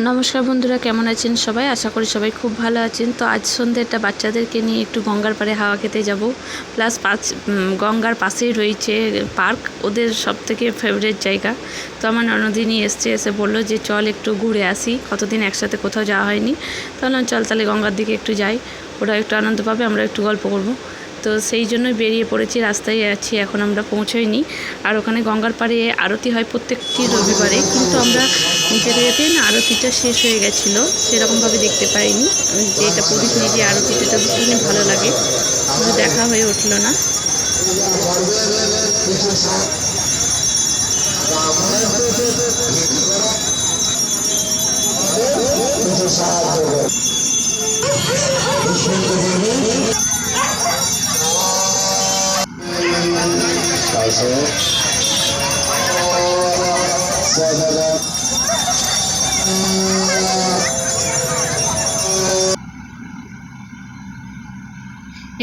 নমস্কার বন্ধুরা, কেমন আছেন সবাই? আশা করি সবাই খুব ভালো আছেন। তো আজ সন্ধ্যেটা বাচ্চাদেরকে নিয়ে একটু গঙ্গার পাড়ে হাওয়া খেতে যাব। প্লাস পাঁচ গঙ্গার পাশেই রয়েছে পার্ক। ওদের সব থেকে ফেভারিট জায়গা। তো আমার ননদিনী এসছে, এসে বলল যে, চল একটু ঘুরে আসি। কতদিন একসাথে কোথাও যাওয়া হয়নি। তাহলে চল তাহলে গঙ্গার দিকে একটু যাই। ওরা একটু আনন্দ পাবে, আমরা একটু গল্প করব। তো সেই জন্যই বেরিয়ে পড়েছি, রাস্তায় আছি, এখন আমরা পৌঁছাইনি। আর ওখানে গঙ্গার পাড়ে আরতি হয় প্রত্যেকটি রবিবারে, কিন্তু আমরা যেতে যেতে না আরতিটা শেষ হয়ে গেছিল, সেরকমভাবে দেখতে পাইনি। যে যেটা পড়িনি যে আরতিটা এটা ভীষণই ভালো লাগে দেখা হয়ে উঠল না। হাজার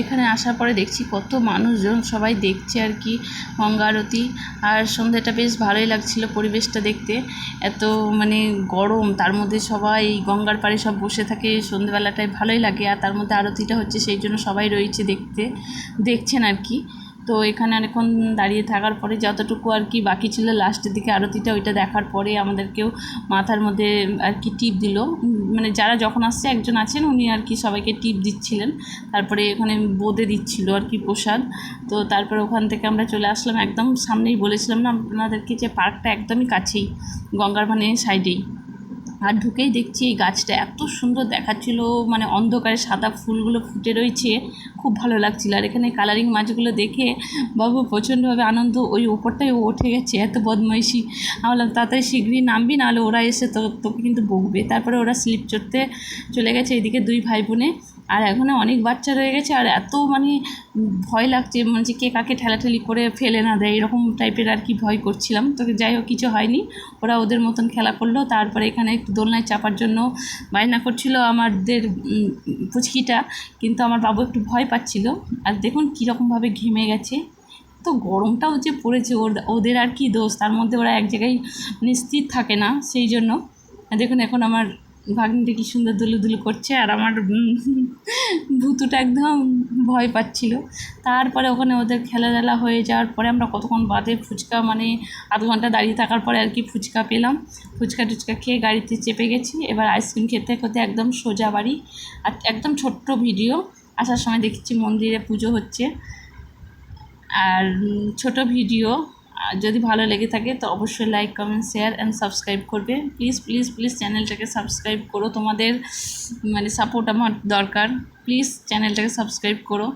এখানে আসার পরে দেখছি কত মানুষজন সবাই দেখছে আর কি গঙ্গা আরতি। আর সন্ধ্যাটা বেশ ভালোই লাগছিল পরিবেশটা দেখতে। এত মানে গরম, তার মধ্যে সবাই গঙ্গার পাড়ে সব বসে থাকে, সন্ধ্যেবেলাটায় ভালোই লাগে। আর তার মধ্যে আরতিটা হচ্ছে, সেই জন্য সবাই রয়েছে দেখতে। দেখছেন আর কি। তো এখানে অনেকক্ষণ দাঁড়িয়ে থাকার পরে যতটুকু আর কি বাকি ছিল লাস্টের দিকে আরতিটা, ওইটা দেখার পরে আমাদেরকেও মাথার মধ্যে আর কি টিপ দিল। মানে যারা যখন আসছে একজন আছেন, উনি আর কি সবাইকে টিপ দিচ্ছিলেন। তারপরে এখানে বোঁদে দিচ্ছিল আর কি প্রসাদ। তো তারপরে ওখান থেকে আমরা চলে আসলাম একদম সামনেই বলেছিলাম না আপনাদেরকে যে পার্কটা একদমই কাছেই, গঙ্গার মানে সাইডেই আর ঢুকেই দেখছি এই গাছটা এত সুন্দর দেখাচ্ছিল মানে অন্ধকারে সাদা ফুলগুলো ফুটে রয়েছে। খুব ভালো লাগছিল। আর এখানে কালারিং মাছগুলো দেখে বাবু প্রচণ্ডভাবে আনন্দ, ওই ওপরটাই ও উঠে গেছে, এত বদমাইশি। আমি বললাম, তাড়াতাড়ি শীঘ্রই নামবি, নাহলে ওরা এসে তো তোকে কিন্তু বকবে। তারপরে ওরা স্লিপ চড়তে চলে গেছে এদিকে দুই ভাই বোনে আর এখানে অনেক বাচ্চা রয়ে গেছে, আর এত মানে ভয় লাগছে মানে যে কে কাকে ঠেলাঠেলি করে ফেলে না দেয়, এরকম টাইপের আর কি ভয় করছিলাম। তো যাই হোক, কিছু হয়নি। ওরা ওদের মতন খেলা করল, তারপরে এখানে একটু দোলনায় চাপার জন্য বায়না করছিল আমাদের পুচকিটা। কিন্তু আমার বাবু একটু ভয় পাচ্ছিল। আর দেখুন কীরকমভাবে ঘেমে গেছে। তো গরমটাও যে পড়েছে ওর ওদের আর কি দোষ? তার মধ্যে ওরা এক জায়গায় স্থির থাকে না সেই জন্য। দেখুন এখন আমার ভাগ্নিটা কি সুন্দর দুলু দুলু করছে, আর আমার ভুতুটা একদম ভয় পাচ্ছিল। তারপরে ওখানে ওদের খেলাধুলা হয়ে যাওয়ার পরে আমরা কতক্ষণ বাদে ফুচকা মানে আধ ঘণ্টা দাঁড়িয়ে থাকার পরে আর কি ফুচকা পেলাম। ফুচকা টুচকা খেয়ে গাড়িতে চেপে গেছি। এবার আইসক্রিম খেতে খেতে একদম সোজা বাড়ি। আর একদম ছোট্ট ভিডিও আসার সময় দেখছি মন্দিরে পুজো হচ্ছে। আর ছোট ভিডিও যদি ভালো লেগে থাকে তো অবশ্যই like comment share and subscribe করবে। প্লিজ প্লিজ প্লিজ চ্যানেলটাকে সাবস্ক্রাইব করো। তোমাদের মানে সাপোর্ট আমার দরকার। প্লিজ চ্যানেলটাকে সাবস্ক্রাইব করো।